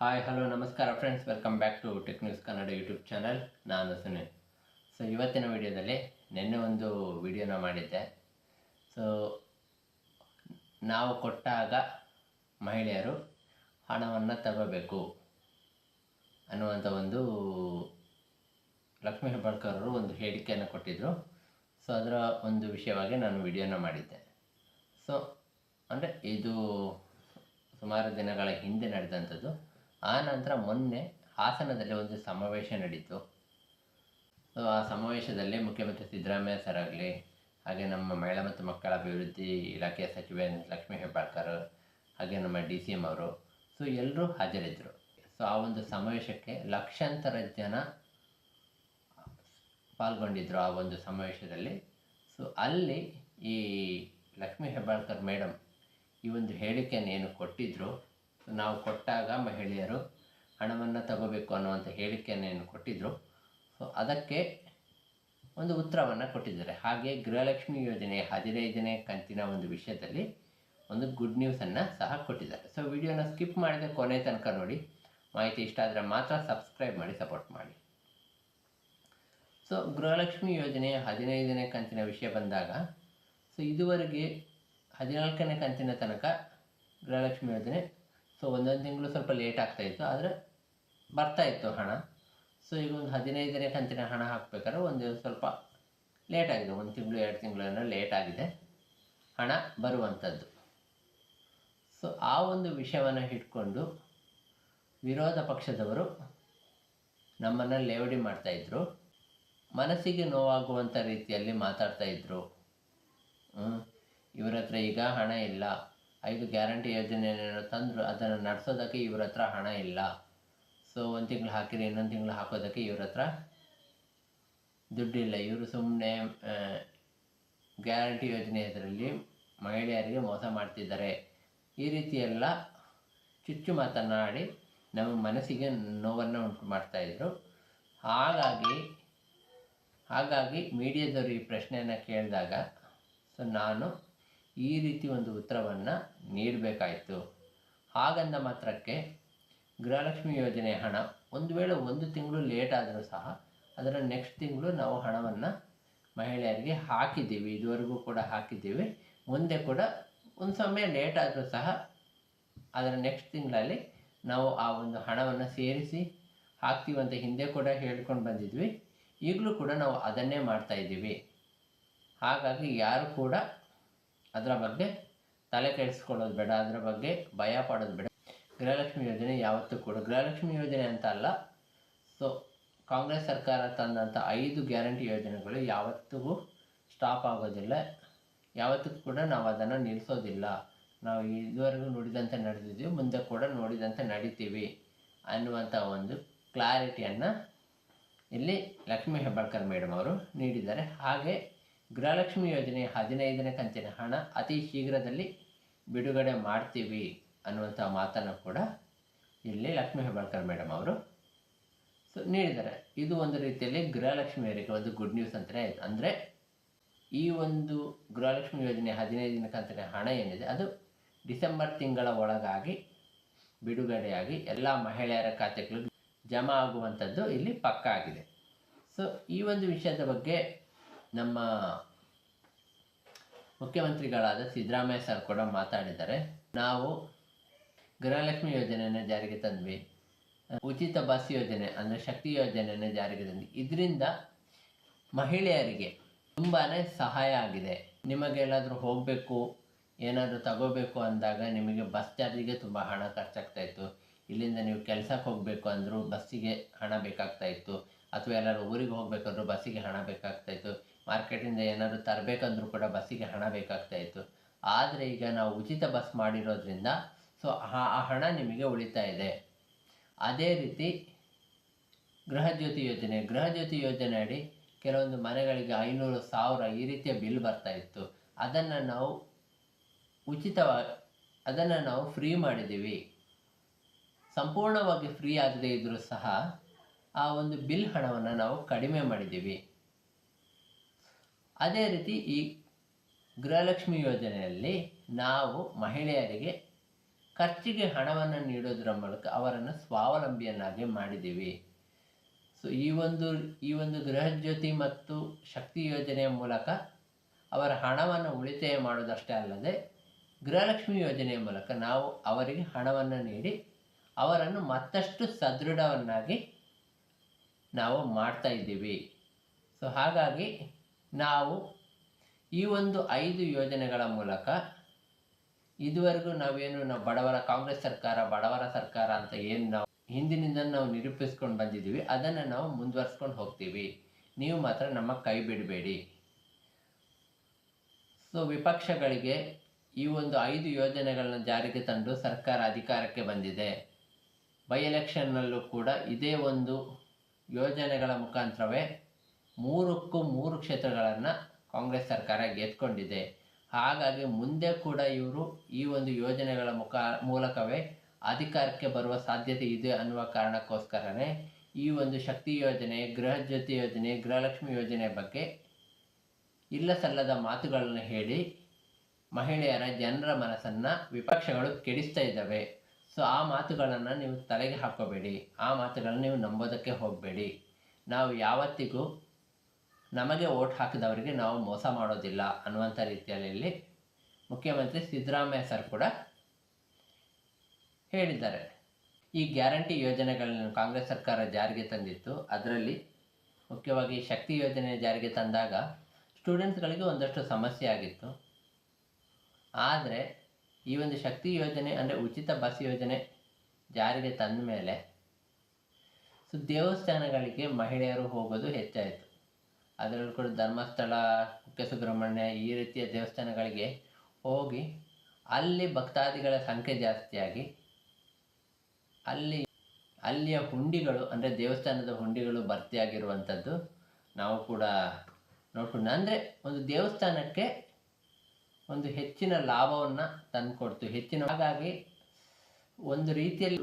Hi hello ನಮಸ್ಕಾರ friends welcome back to tech Kannada YouTube channel ನಾನು Sunil. So ಇವತ್ತಿನ ವಿಡಿಯೋದಲ್ಲಿ ನಿನ್ನೆ ಒಂದು ವಿಡಿಯೋನ ಮಾಡಿದ್ದೆ. ಸೊ ನಾವು ಕೊಟ್ಟಾಗ ಮಹಿಳೆಯರು ಹಣವನ್ನು ತಗೋಬೇಕು ಅನ್ನುವಂಥ ಒಂದು ಲಕ್ಷ್ಮೀ ಹೆಬ್ಬಾಳ್ಕರ್ ಅವರು ಒಂದು ಹೇಳಿಕೆಯನ್ನು ಕೊಟ್ಟಿದ್ದರು ಸೊ ಅದರ ಒಂದು ವಿಷಯವಾಗಿ ನಾನು ವಿಡಿಯೋನ ಮಾಡಿದ್ದೆ. ಸೊ ಅಂದರೆ ಇದು ಸುಮಾರು ದಿನಗಳ ಹಿಂದೆ ನಡೆದಂಥದ್ದು. ಆ ನಂತರ ಮೊನ್ನೆ ಹಾಸನದಲ್ಲಿ ಒಂದು ಸಮಾವೇಶ ನಡೀತು. ಸೊ, ಆ ಸಮಾವೇಶದಲ್ಲಿ ಮುಖ್ಯಮಂತ್ರಿ ಸಿದ್ದರಾಮಯ್ಯ ಸರ್ ಆಗಲಿ, ಹಾಗೆ ನಮ್ಮ ಮಹಿಳಾ ಮತ್ತು ಮಕ್ಕಳ ಅಭಿವೃದ್ಧಿ ಇಲಾಖೆಯ ಸಚಿವೆ ಲಕ್ಷ್ಮೀ ಹೆಬ್ಬಾಳ್ಕರ್, ಹಾಗೆ ನಮ್ಮ ಡಿ ಸಿ ಎಂ ಅವರು, ಸೊ, ಎಲ್ಲರೂ ಹಾಜರಿದ್ದರು. ಸೊ, ಆ ಒಂದು ಸಮಾವೇಶಕ್ಕೆ ಲಕ್ಷಾಂತರ ಜನ ಪಾಲ್ಗೊಂಡಿದ್ದರು ಆ ಒಂದು ಸಮಾವೇಶದಲ್ಲಿ. ಸೊ, ಅಲ್ಲಿ ಈ ಲಕ್ಷ್ಮೀ ಹೆಬ್ಬಾಳ್ಕರ್ ಮೇಡಮ್ ಈ ಒಂದು ಹೇಳಿಕೆಯನ್ನು ಏನು ಕೊಟ್ಟಿದ್ದರು ನಾವು ಕೊಟ್ಟಾಗ ಮಹಿಳೆಯರು ಹಣವನ್ನು ತಗೋಬೇಕು ಅನ್ನುವಂಥ ಹೇಳಿಕೆಯನ್ನು ಕೊಟ್ಟಿದ್ದರು ಸೊ ಅದಕ್ಕೆ ಒಂದು ಉತ್ತರವನ್ನು ಕೊಟ್ಟಿದ್ದಾರೆ. ಹಾಗೆ ಗೃಹಲಕ್ಷ್ಮಿ ಯೋಜನೆ ಹದಿನೈದನೇ ಕಂತಿನ ಒಂದು ವಿಷಯದಲ್ಲಿ ಒಂದು ಗುಡ್ ನ್ಯೂಸನ್ನು ಸಹ ಕೊಟ್ಟಿದ್ದಾರೆ. ಸೊ ವಿಡಿಯೋನ ಸ್ಕಿಪ್ ಮಾಡಿದೆ ಕೊನೆ ತನಕ ನೋಡಿ. ಮಾಹಿತಿ ಇಷ್ಟ ಆದರೆ ಮಾತ್ರ ಸಬ್ಸ್ಕ್ರೈಬ್ ಮಾಡಿ ಸಪೋರ್ಟ್ ಮಾಡಿ. ಸೊ ಗೃಹಲಕ್ಷ್ಮಿ ಯೋಜನೆಯ ಹದಿನೈದನೇ ಕಂತಿನ ವಿಷಯ ಬಂದಾಗ ಸೊ ಇದುವರೆಗೆ ಹದಿನಾಲ್ಕನೇ ಕಂತಿನ ತನಕ ಗೃಹಲಕ್ಷ್ಮಿ ಯೋಜನೆ ಸೊ ಒಂದೊಂದು ತಿಂಗಳು ಸ್ವಲ್ಪ ಲೇಟ್ ಆಗ್ತಾಯಿತ್ತು ಆದರೆ ಬರ್ತಾ ಇತ್ತು ಹಣ. ಸೊ ಈಗ ಒಂದು ಹದಿನೈದನೇ ಕಂತಿನ ಹಣ ಹಾಕಬೇಕಾದ್ರೆ ಒಂದು ಸ್ವಲ್ಪ ಲೇಟ್ ಆಗಿದೆ, ಒಂದು ತಿಂಗಳು, ಎರಡು ತಿಂಗಳನ್ನ ಲೇಟ್ ಆಗಿದೆ. ಹಣ ಬರುವಂಥದ್ದು ಸೊ ಆ ಒಂದು ವಿಷಯವನ್ನು ಇಟ್ಕೊಂಡು ವಿರೋಧ ಪಕ್ಷದವರು ನಮ್ಮನ್ನು ಲೇವಡಿ ಮಾಡ್ತಾಯಿದ್ರು ಮನಸ್ಸಿಗೆ ನೋವಾಗುವಂಥ ರೀತಿಯಲ್ಲಿ ಮಾತಾಡ್ತಾ ಇದ್ದರು ಇವರ ಹತ್ರ ಈಗ ಹಣ ಇಲ್ಲ. ಐದು ಗ್ಯಾರಂಟಿ ಯೋಜನೆಯನ್ನು ತಂದರು, ಅದನ್ನು ನಡೆಸೋದಕ್ಕೆ ಇವ್ರ ಹತ್ರ ಹಣ ಇಲ್ಲ. ಸೊ ಒಂದು ತಿಂಗಳು ಹಾಕಿರಿ, ಇನ್ನೊಂದು ತಿಂಗಳು ಹಾಕೋದಕ್ಕೆ ಇವ್ರ ಹತ್ರ ದುಡ್ಡಿಲ್ಲ. ಇವರು ಸುಮ್ಮನೆ ಗ್ಯಾರಂಟಿ ಯೋಜನೆ ಇದರಲ್ಲಿ ಮಹಿಳೆಯರಿಗೆ ಮೋಸ ಮಾಡ್ತಿದ್ದಾರೆ. ಈ ರೀತಿ ಎಲ್ಲ ಚುಚ್ಚು ಮಾತನಾಡಿ ನಮ್ಮ ಮನಸ್ಸಿಗೆ ನೋವನ್ನು ಉಂಟು ಮಾಡ್ತಾಯಿದ್ರು ಹಾಗಾಗಿ ಹಾಗಾಗಿ ಮೀಡಿಯಾದವರು ಈ ಪ್ರಶ್ನೆಯನ್ನು ಕೇಳಿದಾಗ, ಸೊ ನಾನು ಈ ರೀತಿ ಒಂದು ಉತ್ತರವನ್ನು ನೀಡಬೇಕಾಯಿತು. ಹಾಗಂದ ಮಾತ್ರಕ್ಕೆ ಗೃಹಲಕ್ಷ್ಮಿ ಯೋಜನೆ ಹಣ, ಒಂದು ವೇಳೆ ಒಂದು ತಿಂಗಳು ಲೇಟ್ ಆದರೂ ಸಹ ಅದರ ನೆಕ್ಸ್ಟ್ ತಿಂಗಳು ನಾವು ಹಣವನ್ನು ಮಹಿಳೆಯರಿಗೆ ಹಾಕಿದ್ದೀವಿ, ಇದುವರೆಗೂ ಕೂಡ ಹಾಕಿದ್ದೀವಿ. ಮುಂದೆ ಕೂಡ ಒಂದು ಸಮಯ ಲೇಟ್ ಆದರೂ ಸಹ ಅದರ ನೆಕ್ಸ್ಟ್ ತಿಂಗಳಲ್ಲಿ ನಾವು ಆ ಒಂದು ಹಣವನ್ನು ಸೇರಿಸಿ ಹಾಕ್ತೀವಿ ಅಂತ ಹಿಂದೆ ಕೂಡ ಹೇಳ್ಕೊಂಡು ಬಂದಿದ್ವಿ. ಈಗಲೂ ಕೂಡ ನಾವು ಅದನ್ನೇ ಮಾಡ್ತಾ ಇದ್ದೀವಿ. ಹಾಗಾಗಿ ಯಾರು ಕೂಡ ಅದರ ಬಗ್ಗೆ ತಲೆ ಕೆಡಿಸ್ಕೊಳ್ಳೋದು ಬೇಡ, ಅದರ ಬಗ್ಗೆ ಭಯ ಪಡೋದು ಬೇಡ. ಗೃಹಲಕ್ಷ್ಮಿ ಯೋಜನೆ ಯಾವತ್ತೂ ಕೂಡ, ಗೃಹಲಕ್ಷ್ಮಿ ಯೋಜನೆ ಅಂತ ಅಲ್ಲ. ಸೊ ಕಾಂಗ್ರೆಸ್ ಸರ್ಕಾರ ತಂದಂಥ ಐದು ಗ್ಯಾರಂಟಿ ಯೋಜನೆಗಳು ಯಾವತ್ತಿಗೂ ಸ್ಟಾಪ್ ಆಗೋದಿಲ್ಲ. ಯಾವತ್ತಿಗೂ ಕೂಡ ನಾವು ಅದನ್ನು ನಿಲ್ಲಿಸೋದಿಲ್ಲ. ನಾವು ಇದುವರೆಗೂ ನೋಡಿದಂತೆ ನಡೆದಿದ್ದೀವಿ ಮುಂದೆ ಕೂಡ ನೋಡಿದಂತೆ ನಡಿತೀವಿ ಅನ್ನುವಂಥ ಒಂದು ಕ್ಲಾರಿಟಿಯನ್ನು ಇಲ್ಲಿ ಲಕ್ಷ್ಮೀ ಹೆಬ್ಬಾಳ್ಕರ್ ಮೇಡಮ್ ಅವರು ನೀಡಿದ್ದಾರೆ. ಹಾಗೆ ಗೃಹಲಕ್ಷ್ಮಿ ಯೋಜನೆ ಹದಿನೈದನೇ ಕಂತಿನ ಹಣ ಅತಿ ಶೀಘ್ರದಲ್ಲಿ ಬಿಡುಗಡೆ ಮಾಡ್ತೀವಿ ಅನ್ನುವಂಥ ಮಾತನ್ನು ಕೂಡ ಇಲ್ಲಿ ಲಕ್ಷ್ಮೀ ಹೆಬ್ಬಾಳ್ಕರ್ ಮೇಡಮ್ ಅವರು ಸೊ ನೀಡಿದ್ದಾರೆ. ಇದು ಒಂದು ರೀತಿಯಲ್ಲಿ ಗೃಹಲಕ್ಷ್ಮಿಯವರಿಗೆ ಒಂದು ಗುಡ್ ನ್ಯೂಸ್ ಅಂತಲೇ ಆಯಿತು ಅಂದರೆ ಈ ಒಂದು ಗೃಹಲಕ್ಷ್ಮಿ ಯೋಜನೆ ಹದಿನೈದನೇ ಕಂತಿನ ಹಣ ಏನಿದೆ, ಅದು ಡಿಸೆಂಬರ್ ತಿಂಗಳ ಒಳಗಾಗಿ ಬಿಡುಗಡೆಯಾಗಿ ಎಲ್ಲ ಮಹಿಳೆಯರ ಖಾತೆಗಳಿಗೆ ಜಮಾ ಆಗುವಂಥದ್ದು ಇಲ್ಲಿ ಪಕ್ಕ ಆಗಿದೆ. ಸೊ ಈ ಒಂದು ವಿಷಯದ ಬಗ್ಗೆ ನಮ್ಮ ಮುಖ್ಯಮಂತ್ರಿಗಳಾದ ಸಿದ್ದರಾಮಯ್ಯ ಸರ್ ಕೂಡ ಮಾತಾಡಿದ್ದಾರೆ. ನಾವು ಗೃಹಲಕ್ಷ್ಮಿ ಯೋಜನೆಯನ್ನು ಜಾರಿಗೆ ತಂದ್ವಿ. ಉಚಿತ ಬಸ್ ಯೋಜನೆ ಅಂದರೆ ಶಕ್ತಿ ಯೋಜನೆಯನ್ನು ಜಾರಿಗೆ ತಂದ್ವಿ. ಇದರಿಂದ ಮಹಿಳೆಯರಿಗೆ ತುಂಬಾ ಸಹಾಯ ಆಗಿದೆ. ನಿಮಗೆಲ್ಲಾದರೂ ಹೋಗಬೇಕು, ಏನಾದರೂ ತಗೋಬೇಕು ಅಂದಾಗ ನಿಮಗೆ ಬಸ್ ಚಾರ್ಜಿಗೆ ತುಂಬ ಹಣ ಖರ್ಚಾಗ್ತಾ ಇತ್ತು. ಇಲ್ಲಿಂದ ನೀವು ಕೆಲಸಕ್ಕೆ ಹೋಗಬೇಕು ಅಂದರೂ ಬಸ್ಸಿಗೆ ಹಣ ಬೇಕಾಗ್ತಾ ಇತ್ತು. ಅಥವಾ ಎಲ್ಲರೂ ಊರಿಗೆ ಹೋಗಬೇಕಂದ್ರೂ ಬಸ್ಸಿಗೆ ಹಣ ಬೇಕಾಗ್ತಾಯಿತ್ತು ಮಾರ್ಕೆಟಿಂದ ಏನಾದರೂ ತರಬೇಕಂದ್ರೂ ಕೂಡ ಬಸ್ಸಿಗೆ ಹಣ ಬೇಕಾಗ್ತಾಯಿತ್ತು ಆದರೆ ಈಗ ನಾವು ಉಚಿತ ಬಸ್ ಮಾಡಿರೋದ್ರಿಂದ ಸೊ ಆ ಹಣ ನಿಮಗೆ ಉಳಿತಾ ಇದೆ. ಅದೇ ರೀತಿ ಗೃಹಜ್ಯೋತಿ ಯೋಜನೆ. ಗೃಹಜ್ಯೋತಿ ಯೋಜನೆ ಅಡಿ ಕೆಲವೊಂದು ಮನೆಗಳಿಗೆ ಐನೂರು ಸಾವಿರ ಈ ರೀತಿಯ ಬಿಲ್ ಬರ್ತಾ ಇತ್ತು. ಅದನ್ನು ನಾವು ಉಚಿತವಾಗಿ ಅದನ್ನು ನಾವು ಫ್ರೀ ಮಾಡಿದ್ದೀವಿ. ಸಂಪೂರ್ಣವಾಗಿ ಫ್ರೀ ಆಗದೇ ಇದ್ದರೂ ಸಹ ಆ ಒಂದು ಬಿಲ್ ಹಣವನ್ನು ನಾವು ಕಡಿಮೆ ಮಾಡಿದ್ದೀವಿ. ಅದೇ ರೀತಿ ಈ ಗೃಹಲಕ್ಷ್ಮಿ ಯೋಜನೆಯಲ್ಲಿ ನಾವು ಮಹಿಳೆಯರಿಗೆ ಖರ್ಚಿಗೆ ಹಣವನ್ನು ನೀಡೋದರ ಮೂಲಕ ಅವರನ್ನು ಸ್ವಾವಲಂಬಿಯನ್ನಾಗಿ ಮಾಡಿದ್ದೀವಿ. ಸೊ ಈ ಒಂದು ಈ ಒಂದು ಗೃಹಜ್ಯೋತಿ ಮತ್ತು ಶಕ್ತಿ ಯೋಜನೆಯ ಮೂಲಕ ಅವರ ಹಣವನ್ನು ಉಳಿತಾಯ ಮಾಡೋದಷ್ಟೇ ಅಲ್ಲದೆ ಗೃಹಲಕ್ಷ್ಮಿ ಯೋಜನೆಯ ಮೂಲಕ ನಾವು ಅವರಿಗೆ ಹಣವನ್ನು ನೀಡಿ ಅವರನ್ನು ಮತ್ತಷ್ಟು ಸದೃಢವನ್ನಾಗಿ ನಾವು ಮಾಡ್ತಾ ಇದ್ದೀವಿ. ಸೊ ಹಾಗಾಗಿ ನಾವು ಈ ಒಂದು ಐದು ಯೋಜನೆಗಳ ಮೂಲಕ ಇದುವರೆಗೂ ನಾವೇನು ನಾವು ಬಡವರ ಕಾಂಗ್ರೆಸ್ ಸರ್ಕಾರ, ಬಡವರ ಸರ್ಕಾರ ಅಂತ ಏನು ನಾವು ಹಿಂದಿನಿಂದ ನಾವು ನಿರೂಪಿಸ್ಕೊಂಡು ಬಂದಿದ್ದೀವಿ, ಅದನ್ನು ನಾವು ಮುಂದುವರ್ಸ್ಕೊಂಡು ಹೋಗ್ತೀವಿ. ನೀವು ಮಾತ್ರ ನಮ್ಮ ಕೈ ಬಿಡಬೇಡಿ. ಸೊ ವಿಪಕ್ಷಗಳಿಗೆ ಈ ಒಂದು ಐದು ಯೋಜನೆಗಳನ್ನ ಜಾರಿಗೆ ತಂದು ಸರ್ಕಾರ ಅಧಿಕಾರಕ್ಕೆ ಬಂದಿದೆ. ಬೈ ಎಲೆಕ್ಷನ್ನಲ್ಲೂ ಕೂಡ ಇದೇ ಒಂದು ಯೋಜನೆಗಳ ಮುಖಾಂತರವೇ ಮೂರಕ್ಕೂ ಮೂರು ಕ್ಷೇತ್ರಗಳನ್ನು ಕಾಂಗ್ರೆಸ್ ಸರ್ಕಾರ ಗೆದ್ಕೊಂಡಿದೆ. ಹಾಗಾಗಿ ಮುಂದೆ ಕೂಡ ಇವರು ಈ ಒಂದು ಯೋಜನೆಗಳ ಮುಖ, ಮೂಲಕವೇ ಅಧಿಕಾರಕ್ಕೆ ಬರುವ ಸಾಧ್ಯತೆ ಇದೆ ಅನ್ನುವ ಕಾರಣಕ್ಕೋಸ್ಕರನೇ ಈ ಒಂದು ಶಕ್ತಿ ಯೋಜನೆ ಗೃಹಜ್ಯೋತಿ ಯೋಜನೆ, ಗೃಹಲಕ್ಷ್ಮಿ ಯೋಜನೆ ಬಗ್ಗೆ ಇಲ್ಲ ಸಲ್ಲದ ಮಾತುಗಳನ್ನು ಹೇಳಿ ಮಹಿಳೆಯರ ಜನರ ಮನಸ್ಸನ್ನು ವಿಪಕ್ಷಗಳು ಕೆಡಿಸ್ತಾ ಇದ್ದಾವೆ. ಸೊ, ಆ ಮಾತುಗಳನ್ನು ನೀವು ತಲೆಗೆ ಹಾಕೋಬೇಡಿ. ಆ ಮಾತುಗಳನ್ನು ನೀವು ನಂಬೋದಕ್ಕೆ ಹೋಗಬೇಡಿ. ನಾವು ಯಾವತ್ತಿಗೂ ನಮಗೆ ಓಟ್ ಹಾಕಿದವರಿಗೆ ನಾವು ಮೋಸ ಮಾಡೋದಿಲ್ಲ ಅನ್ನುವಂಥ ರೀತಿಯಲ್ಲಿ ಮುಖ್ಯಮಂತ್ರಿ ಸಿದ್ದರಾಮಯ್ಯ ಸರ್ ಕೂಡ ಹೇಳಿದ್ದಾರೆ. ಈ ಗ್ಯಾರಂಟಿ ಯೋಜನೆಗಳನ್ನು ಕಾಂಗ್ರೆಸ್ ಸರ್ಕಾರ ಜಾರಿಗೆ ತಂದಿತ್ತು. ಅದರಲ್ಲಿ ಮುಖ್ಯವಾಗಿ ಶಕ್ತಿ ಯೋಜನೆ ಜಾರಿಗೆ ತಂದಾಗ ಸ್ಟೂಡೆಂಟ್ಸ್ಗಳಿಗೆ ಒಂದಷ್ಟು ಸಮಸ್ಯೆ ಆಗಿತ್ತು. ಆದರೆ ಈ ಒಂದು ಶಕ್ತಿ ಯೋಜನೆ ಅಂದರೆ ಉಚಿತ ಬಸ್ ಯೋಜನೆ ಜಾರಿಗೆ ತಂದ ಮೇಲೆ ಸೊ ದೇವಸ್ಥಾನಗಳಿಗೆ ಮಹಿಳೆಯರು ಹೋಗೋದು ಹೆಚ್ಚಾಯಿತು. ಅದರಲ್ಲೂ ಕೂಡ ಧರ್ಮಸ್ಥಳ ಕುಕ್ಕೆ ಸುಬ್ರಹ್ಮಣ್ಯ ಈ ರೀತಿಯ ದೇವಸ್ಥಾನಗಳಿಗೆ ಹೋಗಿ ಅಲ್ಲಿ ಭಕ್ತಾದಿಗಳ ಸಂಖ್ಯೆ ಜಾಸ್ತಿಯಾಗಿ ಅಲ್ಲಿ ಅಲ್ಲಿಯ ಹುಂಡಿಗಳು, ಅಂದರೆ ದೇವಸ್ಥಾನದ ಹುಂಡಿಗಳು ಭರ್ತಿಯಾಗಿರುವಂಥದ್ದು ನಾವು ಕೂಡ ನೋಡ್ಕೊಂಡು ಅಂದರೆ ಒಂದು ದೇವಸ್ಥಾನಕ್ಕೆ ಒಂದು ಹೆಚ್ಚಿನ ಲಾಭವನ್ನು ತಂದುಕೊಡ್ತು. ಹೆಚ್ಚಿನ ಹಾಗಾಗಿ ಒಂದು ರೀತಿಯಲ್ಲಿ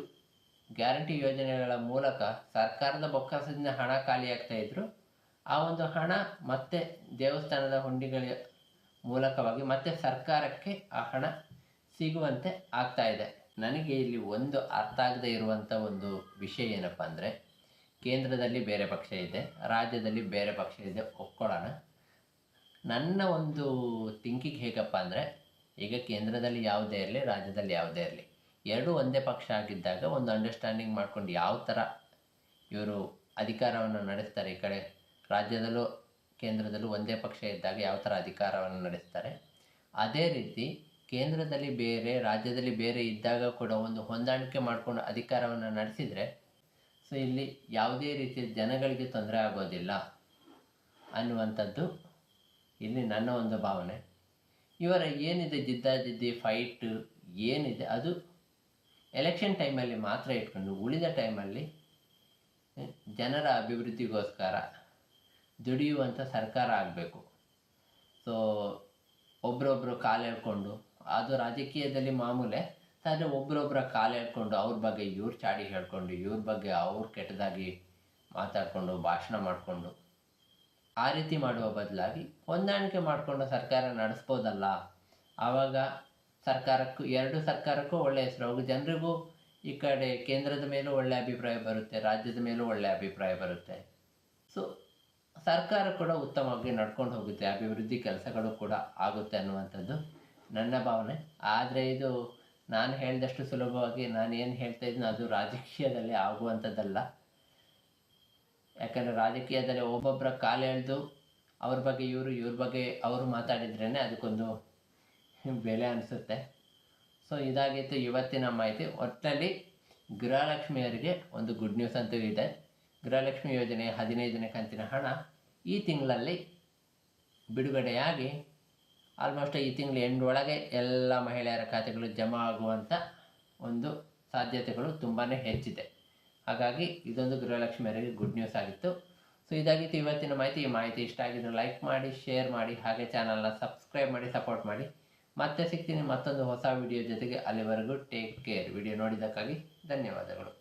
ಗ್ಯಾರಂಟಿ ಯೋಜನೆಗಳ ಮೂಲಕ ಸರ್ಕಾರದ ಬೊಕ್ಕಸದಿಂದ ಹಣ ಖಾಲಿಯಾಗ್ತಾ ಇದ್ರು. ಆ ಒಂದು ಹಣ ಮತ್ತೆ ದೇವಸ್ಥಾನದ ಹುಂಡಿಗಳ ಮೂಲಕವಾಗಿ ಮತ್ತೆ ಸರ್ಕಾರಕ್ಕೆ ಆ ಹಣ ಸಿಗುವಂತೆ ಆಗ್ತಾ ಇದೆ. ನನಗೆ ಇಲ್ಲಿ ಒಂದು ಅರ್ಥ ಆಗದೆ ಇರುವಂಥ ಒಂದು ವಿಷಯ ಏನಪ್ಪ ಅಂದರೆ, ಕೇಂದ್ರದಲ್ಲಿ ಬೇರೆ ಪಕ್ಷ ಇದೆ, ರಾಜ್ಯದಲ್ಲಿ ಬೇರೆ ಪಕ್ಷ ಇದೆ, ಒಪ್ಕೊಳ್ಳೋಣ. ನನ್ನ ಒಂದು ಥಿಂಕಿಂಗ್ ಹೇಗಪ್ಪ ಅಂದರೆ, ಈಗ ಕೇಂದ್ರದಲ್ಲಿ ಯಾವುದೇ ಇರಲಿ, ರಾಜ್ಯದಲ್ಲಿ ಯಾವುದೇ ಇರಲಿ, ಎರಡೂ ಒಂದೇ ಪಕ್ಷ ಆಗಿದ್ದಾಗ ಒಂದು ಅಂಡರ್ಸ್ಟ್ಯಾಂಡಿಂಗ್ ಮಾಡ್ಕೊಂಡು ಯಾವ ಥರ ಇವರು ಅಧಿಕಾರವನ್ನು ನಡೆಸ್ತಾರೆ ಈ ಕಡೆ? ರಾಜ್ಯದಲ್ಲೂ ಕೇಂದ್ರದಲ್ಲೂ ಒಂದೇ ಪಕ್ಷ ಇದ್ದಾಗ ಯಾವ ಥರ ಅಧಿಕಾರವನ್ನು ನಡೆಸ್ತಾರೆ? ಅದೇ ರೀತಿ ಕೇಂದ್ರದಲ್ಲಿ ಬೇರೆ, ರಾಜ್ಯದಲ್ಲಿ ಬೇರೆ ಇದ್ದಾಗ ಕೂಡ ಒಂದು ಹೊಂದಾಣಿಕೆ ಮಾಡಿಕೊಂಡು ಅಧಿಕಾರವನ್ನು ನಡೆಸಿದರೆ, ಸೊ ಇಲ್ಲಿ ಯಾವುದೇ ರೀತಿಯ ಜನಗಳಿಗೆ ತೊಂದರೆ ಆಗೋದಿಲ್ಲ ಅನ್ನುವಂಥದ್ದು ಇಲ್ಲಿ ನನ್ನ ಒಂದು ಭಾವನೆ. ಇವರ ಏನಿದೆ ಜಿದ್ದಾಜಿದ್ದಿ, ಫೈಟ್, ಏನಿದೆ ಅದು ಎಲೆಕ್ಷನ್ ಟೈಮಲ್ಲಿ ಮಾತ್ರ ಇಟ್ಕೊಂಡು ಉಳಿದ ಟೈಮಲ್ಲಿ ಜನರ ಅಭಿವೃದ್ಧಿಗೋಸ್ಕರ ದುಡಿಯುವಂಥ ಸರ್ಕಾರ ಆಗಬೇಕು. ಸೊ ಒಬ್ರೊಬ್ರು ಕಾಲು ಎಳ್ಕೊಂಡು ಅದು ರಾಜಕೀಯದಲ್ಲಿ ಮಾಮೂಲೆ ಆದರೆ ಒಬ್ರೊಬ್ಬರ ಕಾಲು ಎಳ್ಕೊಂಡು ಅವ್ರ ಬಗ್ಗೆ ಇವ್ರು ಚಾಡಿ ಹೇಳ್ಕೊಂಡು, ಇವ್ರ ಬಗ್ಗೆ ಅವ್ರು ಕೆಟ್ಟದಾಗಿ ಮಾತಾಡಿಕೊಂಡು, ಭಾಷಣ ಮಾಡಿಕೊಂಡು, ಆ ರೀತಿ ಮಾಡುವ ಬದಲಾಗಿ ಹೊಂದಾಣಿಕೆ ಮಾಡಿಕೊಂಡು ಸರ್ಕಾರ ನಡೆಸ್ಬೋದಲ್ಲ. ಆವಾಗ ಸರ್ಕಾರಕ್ಕೂ, ಎರಡು ಸರ್ಕಾರಕ್ಕೂ ಒಳ್ಳೆಯ ಹೆಸರು. ಹೋಗಿ ಜನರಿಗೂ ಈ ಕಡೆ ಕೇಂದ್ರದ ಮೇಲೂ ಒಳ್ಳೆಯ ಅಭಿಪ್ರಾಯ ಬರುತ್ತೆ, ರಾಜ್ಯದ ಮೇಲೂ ಒಳ್ಳೆಯ ಅಭಿಪ್ರಾಯ ಬರುತ್ತೆ. ಸೊ ಸರ್ಕಾರ ಕೂಡ ಉತ್ತಮವಾಗಿ ನಡ್ಕೊಂಡು ಹೋಗುತ್ತೆ, ಅಭಿವೃದ್ಧಿ ಕೆಲಸಗಳು ಕೂಡ ಆಗುತ್ತೆ ಅನ್ನುವಂಥದ್ದು ನನ್ನ ಭಾವನೆ. ಆದರೆ ಇದು ನಾನು ಹೇಳಿದಷ್ಟು ಸುಲಭವಾಗಿ ನಾನು ಏನು ಹೇಳ್ತಾ ಇದ್ದೀನಿ ಅದು ರಾಜಕೀಯದಲ್ಲಿ ಆಗುವಂಥದ್ದಲ್ಲ. ಯಾಕಂದರೆ ರಾಜಕೀಯದಲ್ಲಿ ಒಬ್ಬೊಬ್ಬರ ಕಾಲು ಎಳೆದು ಅವ್ರ ಬಗ್ಗೆ ಇವರು, ಇವ್ರ ಬಗ್ಗೆ ಅವರು ಮಾತಾಡಿದ್ರೇ ಅದಕ್ಕೊಂದು ಬೆಲೆ ಅನಿಸುತ್ತೆ. ಸೊ ಇದಾಗಿತ್ತು ಇವತ್ತಿನ ಮಾಹಿತಿ. ಒಟ್ಟಲ್ಲಿ ಗೃಹಲಕ್ಷ್ಮಿಯರಿಗೆ ಒಂದು ಗುಡ್ ನ್ಯೂಸ್ ಅಂತೂ ಇದೆ. ಗೃಹಲಕ್ಷ್ಮಿ ಯೋಜನೆ ಹದಿನೈದನೇ ಕಂತಿನ ಹಣ. ಈ ತಿಂಗಳಲ್ಲಿ ಬಿಡುಗಡೆಯಾಗಿ ಆಲ್ಮೋಸ್ಟ್ ಈ ತಿಂಗಳು ಎಂಡ್ ಒಳಗೆ ಎಲ್ಲ ಮಹಿಳೆಯರ ಖಾತೆಗಳು ಜಮಾ ಆಗುವಂಥ ಒಂದು ಸಾಧ್ಯತೆಗಳು ತುಂಬಾ ಹೆಚ್ಚಿದೆ. ಹಾಗಾಗಿ ಇದೊಂದು ಗೃಹಲಕ್ಷ್ಮಿಯರಿಗೆ ಗುಡ್ ನ್ಯೂಸ್ ಆಗಿತ್ತು. ಸೊ ಇದಾಗಿತ್ತು ಇವತ್ತಿನ ಮಾಹಿತಿ. ಈ ಮಾಹಿತಿ ಇಷ್ಟ ಆಗಿದ್ರೆ ಲೈಕ್ ಮಾಡಿ ಶೇರ್ ಮಾಡಿ, ಹಾಗೆ ಚಾನಲ್ನ ಸಬ್ಸ್ಕ್ರೈಬ್ ಮಾಡಿ ಸಪೋರ್ಟ್ ಮಾಡಿ. ಮತ್ತೆ ಸಿಗ್ತೀನಿ ಮತ್ತೊಂದು ಹೊಸ ವಿಡಿಯೋ ಜೊತೆಗೆ ಅಲ್ಲಿವರೆಗೂ ಟೇಕ್ ಕೇರ್ ವಿಡಿಯೋ ನೋಡಿದ್ದಕ್ಕಾಗಿ ಧನ್ಯವಾದಗಳು.